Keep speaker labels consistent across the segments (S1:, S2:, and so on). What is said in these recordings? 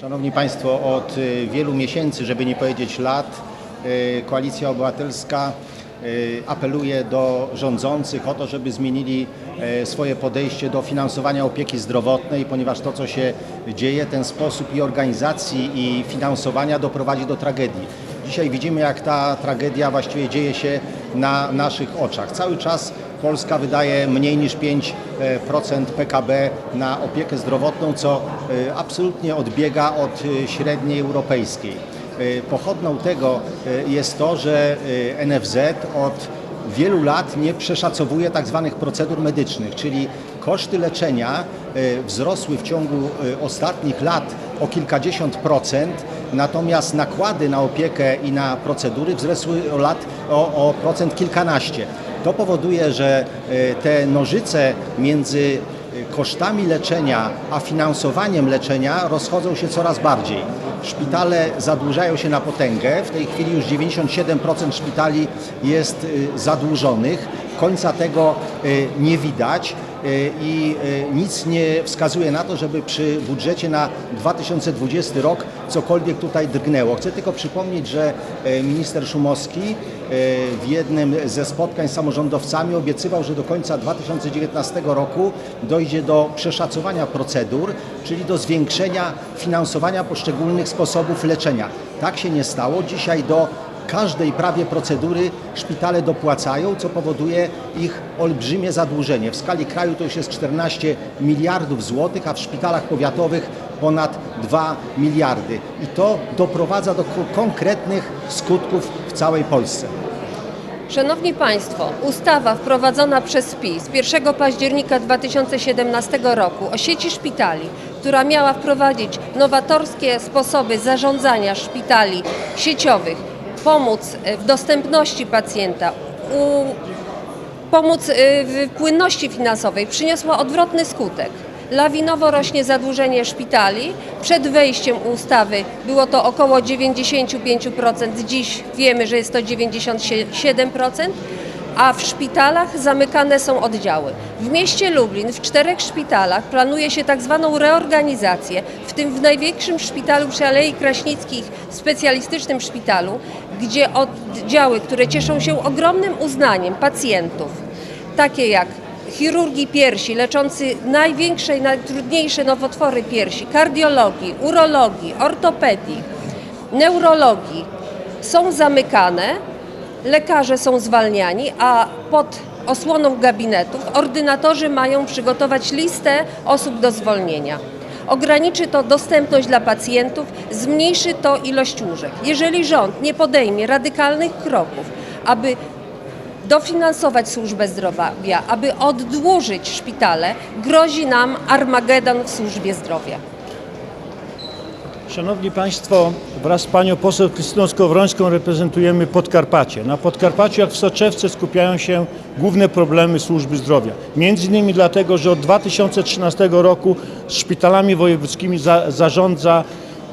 S1: Szanowni Państwo, od y, wielu miesięcy, żeby nie powiedzieć lat, y, Koalicja Obywatelska y, apeluje do rządzących o to, żeby zmienili swoje podejście do finansowania opieki zdrowotnej, ponieważ to, co się dzieje, ten sposób i organizacji, i finansowania doprowadzi do tragedii. Dzisiaj widzimy, jak ta tragedia właściwie dzieje się na naszych oczach. Cały czas Polska wydaje mniej niż 5% PKB na opiekę zdrowotną, co y, absolutnie odbiega od y, średniej europejskiej. Pochodną tego jest to, że NFZ od wielu lat nie przeszacowuje tak zwanych procedur medycznych, czyli koszty leczenia wzrosły w ciągu ostatnich lat o kilkadziesiąt procent, natomiast nakłady na opiekę i na procedury wzrosły o, lat, o, o procent kilkanaście. To powoduje, że y, te nożyce między y, kosztami leczenia a finansowaniem leczenia rozchodzą się coraz bardziej. Szpitale zadłużają się na potęgę. W tej chwili już 97% szpitali jest y, zadłużonych. Końca tego nie widać i nic nie wskazuje na to, żeby przy budżecie na 2020 rok cokolwiek tutaj drgnęło. Chcę tylko przypomnieć, że y, minister Szumowski y, w jednym ze spotkań z samorządowcami obiecywał, że do końca 2019 roku dojdzie do przeszacowania procedur, czyli do zwiększenia finansowania poszczególnych sposobów leczenia. Tak się nie stało. Dzisiaj do każdej prawie procedury szpitale dopłacają, co powoduje ich olbrzymie zadłużenie. W skali kraju to już jest 14 miliardów złotych, a w szpitalach powiatowych ponad 2 miliardy. I to doprowadza do ko- konkretnych skutków w całej Polsce.
S2: Szanowni Państwo, ustawa wprowadzona przez PiS 1 października 2017 roku o sieci szpitali, która miała wprowadzić nowatorskie sposoby zarządzania szpitali sieciowych, pomóc e, w dostępności pacjenta, u, pomóc e, w płynności finansowej, przyniosła odwrotny skutek. Lawinowo rośnie zadłużenie szpitali. Przed wejściem ustawy było to około 95%, dziś wiemy, że jest to 97%, a w szpitalach zamykane są oddziały. W mieście Lublin w czterech szpitalach planuje się tak zwaną reorganizację, w tym w największym szpitalu przy Alei Kraśnickich, specjalistycznym szpitalu, gdzie oddziały, które cieszą się ogromnym uznaniem pacjentów, takie jak chirurgii piersi, leczący największe i najtrudniejsze nowotwory piersi, kardiologii, urologii, ortopedii, neurologii są zamykane, lekarze są zwalniani, a pod osłoną gabinetów ordynatorzy mają przygotować listę osób do zwolnienia. Ograniczy to dostępność dla pacjentów, zmniejszy to ilość łóżek. Jeżeli rząd nie podejmie radykalnych kroków, aby dofinansować służbę zdrowia, aby oddłużyć szpitale, grozi nam Armagedon w służbie zdrowia.
S3: Szanowni Państwo, wraz z Panią poseł Krystyną Skowrońską reprezentujemy Podkarpacie. Na Podkarpaciu, jak w Soczewce, skupiają się główne problemy służby zdrowia. Między innymi dlatego, że od 2013 roku szpitalami wojewódzkimi za, zarządza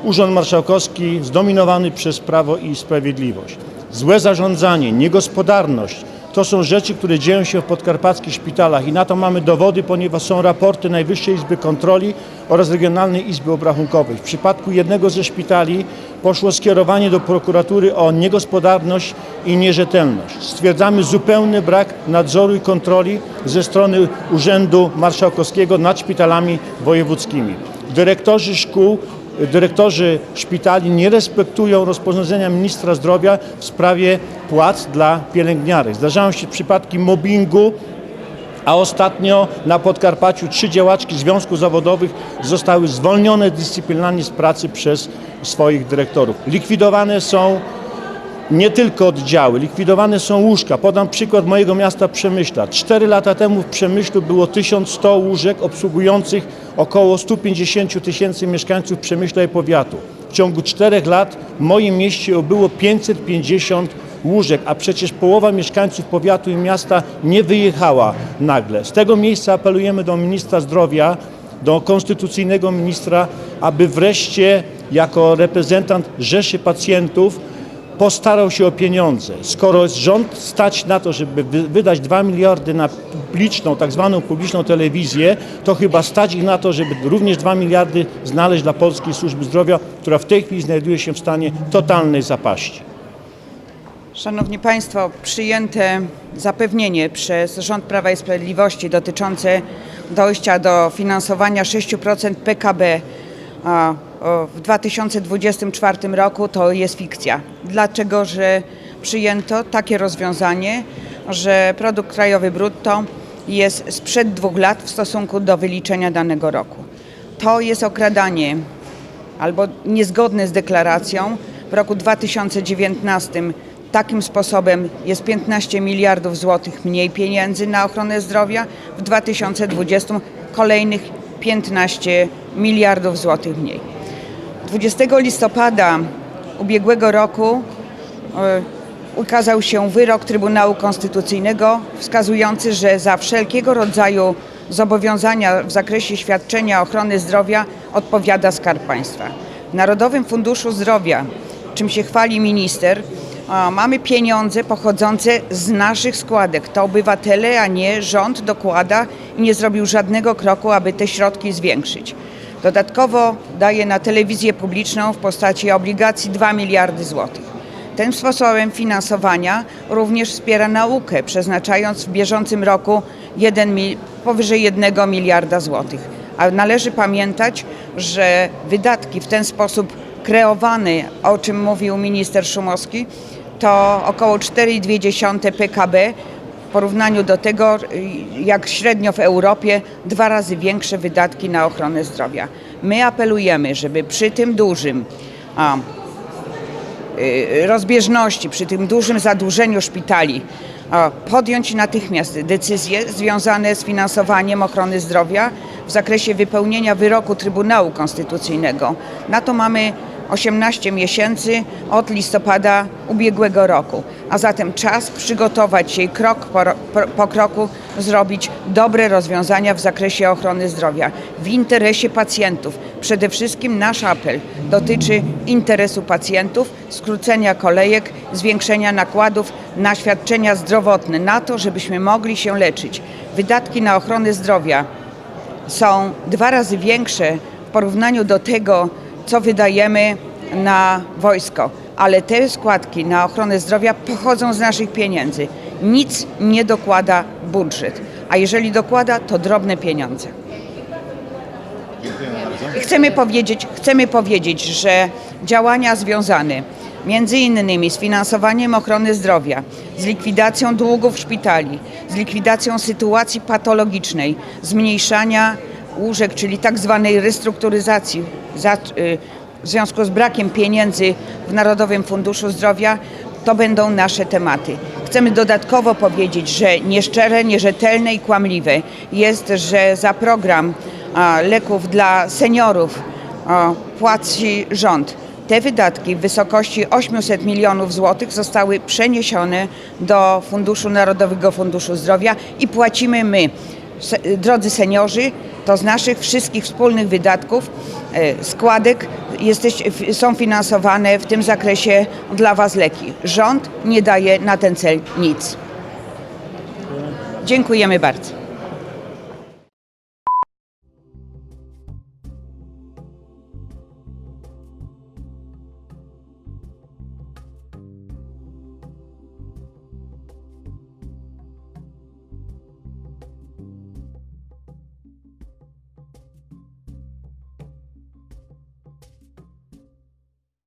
S3: Urząd Marszałkowski zdominowany przez Prawo i Sprawiedliwość. Złe zarządzanie, niegospodarność, to są rzeczy, które dzieją się w podkarpackich szpitalach i na to mamy dowody, ponieważ są raporty Najwyższej Izby Kontroli oraz Regionalnej Izby Obrachunkowej. W przypadku jednego ze szpitali poszło skierowanie do prokuratury o niegospodarność i nierzetelność. Stwierdzamy zupełny brak nadzoru i kontroli ze strony Urzędu Marszałkowskiego nad szpitalami wojewódzkimi. Dyrektorzy szkół dyrektorzy szpitali nie respektują rozporządzenia ministra zdrowia w sprawie płac dla pielęgniarek. Zdarzają się przypadki mobbingu, a ostatnio na Podkarpaciu trzy działaczki związków zawodowych zostały zwolnione dyscyplinarnie z pracy przez swoich dyrektorów. Likwidowane są nie tylko oddziały, likwidowane są łóżka. Podam przykład mojego miasta Przemyśla. Cztery lata temu w Przemyślu było 1100 łóżek obsługujących około 150 tysięcy mieszkańców Przemyśla i powiatu. W ciągu czterech lat w moim mieście obyło 550 łóżek, a przecież połowa mieszkańców powiatu i miasta nie wyjechała nagle. Z tego miejsca apelujemy do ministra zdrowia, do konstytucyjnego ministra, aby wreszcie jako reprezentant Rzeszy Pacjentów postarał się o pieniądze. Skoro rząd stać na to, żeby wy- wydać 2 miliardy na publiczną, tak zwaną publiczną telewizję, to chyba stać ich na to, żeby również 2 miliardy znaleźć dla Polskiej Służby Zdrowia, która w tej chwili znajduje się w stanie totalnej zapaści.
S4: Szanowni Państwo, przyjęte zapewnienie przez rząd Prawa i Sprawiedliwości dotyczące dojścia do finansowania 6% PKB w 2024 roku to jest fikcja. Dlaczego, że przyjęto takie rozwiązanie, że produkt krajowy brutto jest sprzed dwóch lat w stosunku do wyliczenia danego roku. To jest okradanie albo niezgodne z deklaracją. W roku 2019 takim sposobem jest 15 miliardów złotych mniej pieniędzy na ochronę zdrowia, w 2020 kolejnych 15 miliardów złotych mniej. 20 listopada ubiegłego roku e, ukazał się wyrok Trybunału Konstytucyjnego wskazujący, że za wszelkiego rodzaju zobowiązania w zakresie świadczenia ochrony zdrowia odpowiada Skarb Państwa. W Narodowym Funduszu Zdrowia, czym się chwali minister, mamy pieniądze pochodzące z naszych składek. To obywatele, a nie rząd dokłada i nie zrobił żadnego kroku, aby te środki zwiększyć. Dodatkowo daje na telewizję publiczną w postaci obligacji 2 miliardy złotych. Tym sposobem finansowania również wspiera naukę, przeznaczając w bieżącym roku jeden, mil- powyżej 1 miliarda złotych. A należy pamiętać, że wydatki w ten sposób kreowane, o czym mówił minister Szumowski, to około 4,2 PKB w porównaniu do tego, jak średnio w Europie, dwa razy większe wydatki na ochronę zdrowia. My apelujemy, żeby przy tym dużym a, y, rozbieżności, przy tym dużym zadłużeniu szpitali a, podjąć natychmiast decyzje związane z finansowaniem ochrony zdrowia w zakresie wypełnienia wyroku Trybunału Konstytucyjnego. Na to mamy 18 miesięcy od listopada ubiegłego roku, a zatem czas przygotować się i krok po, po kroku zrobić dobre rozwiązania w zakresie ochrony zdrowia w interesie pacjentów. Przede wszystkim nasz apel dotyczy interesu pacjentów, skrócenia kolejek, zwiększenia nakładów na świadczenia zdrowotne, na to, żebyśmy mogli się leczyć. Wydatki na ochronę zdrowia są dwa razy większe w porównaniu do tego, co wydajemy na wojsko. Ale te składki na ochronę zdrowia pochodzą z naszych pieniędzy. Nic nie dokłada budżet, a jeżeli dokłada, to drobne pieniądze. Chcemy powiedzieć, chcemy powiedzieć, że działania związane między innymi z finansowaniem ochrony zdrowia, z likwidacją długów szpitali, z likwidacją sytuacji patologicznej, zmniejszania łóżek, czyli tak zwanej restrukturyzacji za, y, w związku z brakiem pieniędzy w Narodowym Funduszu Zdrowia, to będą nasze tematy. Chcemy dodatkowo powiedzieć, że nieszczere, nierzetelne i kłamliwe jest, że za program leków dla seniorów płaci rząd. Te wydatki w wysokości 800 milionów złotych zostały przeniesione do Funduszu Narodowego Funduszu Zdrowia i płacimy my, drodzy seniorzy, to z naszych wszystkich wspólnych wydatków, e, składek jesteś, są finansowane w tym zakresie dla Was leki. Rząd nie daje na ten cel nic. Dziękujemy bardzo.